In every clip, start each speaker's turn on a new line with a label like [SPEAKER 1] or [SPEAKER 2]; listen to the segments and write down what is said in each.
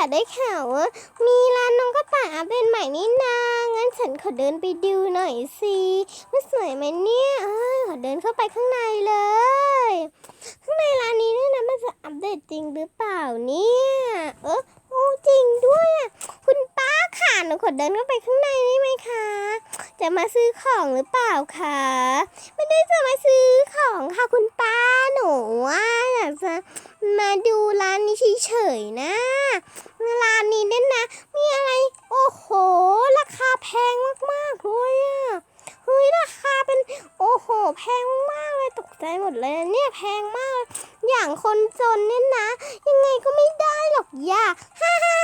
[SPEAKER 1] อะได้ข่าวว่ามีร้านน้องกระต่ายอัปเดตใหม่นี่นางั้นฉันขอเดินไปดูหน่อยสิว่าสวยไหมเนี่ยเอ้ยขอเดินเข้าไปข้างในเลย ข้างในร้านนี้เนี่ยนะมันจะอัปเดตจริงหรือเปล่าเนี่ยเออโอ้จริงด้วยอะคุณป้าค่ะหนูขอเดินเข้าไปข้างในได้ไหมคะ จะมาซื้อของหรือเปล่าคะไม่ได้จะมาซื้อของค่ะคุณป้าหนูว่าอยากจะมาดูร้านนี้เฉยๆนะ ร้านนี้เนี่ยนะ มีอะไร โอ้โห ราคาแพงมากๆเลยอะเฮ้ย ราคาเป็น โอ้โห แพงมากเลย ตกใจหมดเลย เนี่ยแพงมาก อย่างคนจนเนี่ยนะ ยังไงก็ไม่ได้หรอกย่าฮ่าฮ่า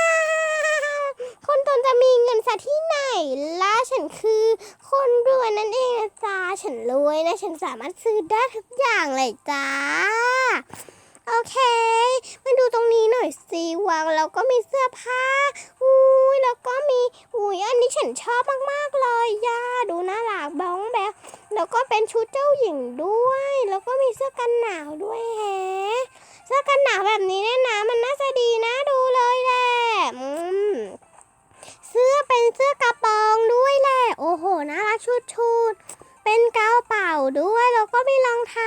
[SPEAKER 1] คนจนจะมีเงินซะที่ไหนล่ะฉันคือคนรวยนั่นเองนะจ๊ะ ฉันรวยนะ ฉันสามารถซื้อได้ทุกอย่างเลยจ้า เค มาดูตรงนี้หน่อยสิวางแล้วก็มีเสื้อผ้า อุ้ยแล้วก็มี อุ้ยอันนี้ฉันชอบมากๆเลยย่าดูน่ารักบ้องแบบแล้วก็เป็นชุดเจ้าหญิงด้วย แล้วก็มีเสื้อกันหนาวด้วยแฮะเสื้อกันหนาวแบบนี้เนี่ยนะมันน่าจะดีนะดูเลยแหละอืมเสื้อเป็นเสื้อกระโปรงด้วยแหละ โอ้โหน่ารักชุดชุดเป็นกาวเป่าด้วย แล้วก็มีรองเท้า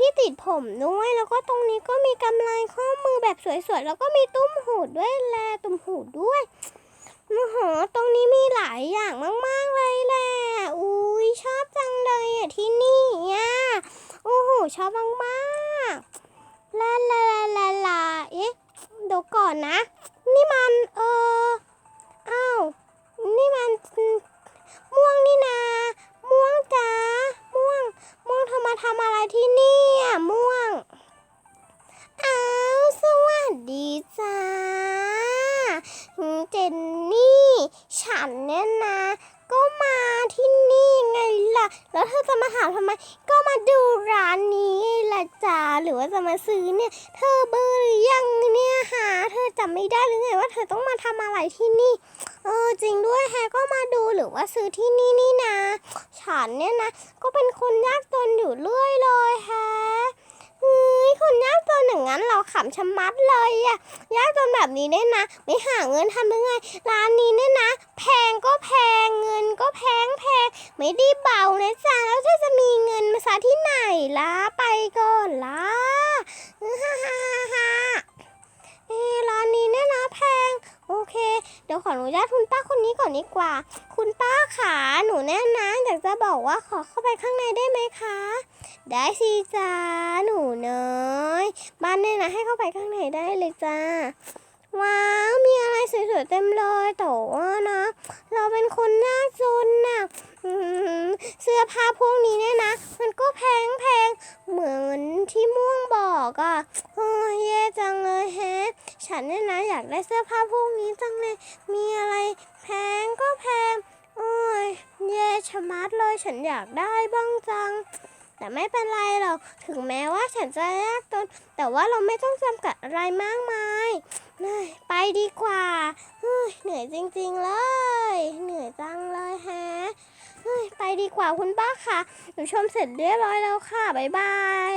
[SPEAKER 1] ที่ติดผมด้วย แล้วก็ตรงนี้ก็มีกำไลข้อมือแบบสวยๆ แล้วก็มีตุ้มหูดด้วยแลตุ้มหูดด้วยโอ้โหตรงนี้มีหลายอย่างมาก ๆ เลยแหละ อุ้ยชอบจังเลยอะที่นี่อะโอ้โหชอบมากๆลาลาลาลาลาเอ๊ะเดี๋ยวก่อนนะ เนี่ยนะ ก็มาที่นี่ไงล่ะ แล้วเธอจะมาถามทำไม ก็มาดูร้านนี้ล่ะจ้าหรือว่าจะมาซื้อเนี่ย เธอเบอร์หรือยังเนี่ยหา เธอจำไม่ได้หรือไงว่าเธอต้องมาทำอะไรที่นี่ เออจริงด้วยแฮก็มาดูหรือว่าซื้อที่นี่นี่นะ ฉันเนี่ยนะ ก็เป็นคนยากจนอยู่เรื่อยเลยแฮะเฮ้ยคนยากจนอย่างนั้นเราขำชะมัดเลยอะยากจนแบบนี้เนี่ยนะ ไม่หาเงินทำยังไง ร้านนี้เนี่ยนะ แพงก็แพงเงินก็แพงแพงไม่ได้เบานะจ๊ะแล้วจะมีเงินมาซะที่ไหนล่ะไปก่อนล่ะ ขออนุญาตคุณป้าคนนี้ก่อนดีกว่า คุณป้าขาหนูแน่นะอยากจะบอกว่าขอเข้าไปข้างในได้ไหมคะ ได้สิจ้าหนูน้อยบ้านเนี่ยนะให้เข้าไปข้างในได้เลยจ้าว้าวมีอะไรสวยๆเต็มเลยแต่ว่านะ เราเป็นคนยากจนน่ะเสื้อผ้าพวกนี้เนี่ยนะ มันก็แพงแพงๆเหมือนที่ม่วงบอกอะ่ะโอ้ยแย่จังันเนี่ยนะอยากได้เสื้อผ้าพวกนี้จังเลย มีอะไรแพงก็แพงโอ้ยแย่ชะมัดเลยฉันอยากได้บ้างจัง แต่ไม่เป็นไรหรอกถึงแม้ว่าฉันจะยากจนแต่ว่าเราไม่ต้องจำกัดอะไรมากมายไปดีกว่าเหนื่อยจริงๆเลย เหนื่อยจังเลยแฮะไปดีกว่าคุณป้าค่ะหนูชมเสร็จเรียบร้อยแล้วค่ะ บ๊ายบาย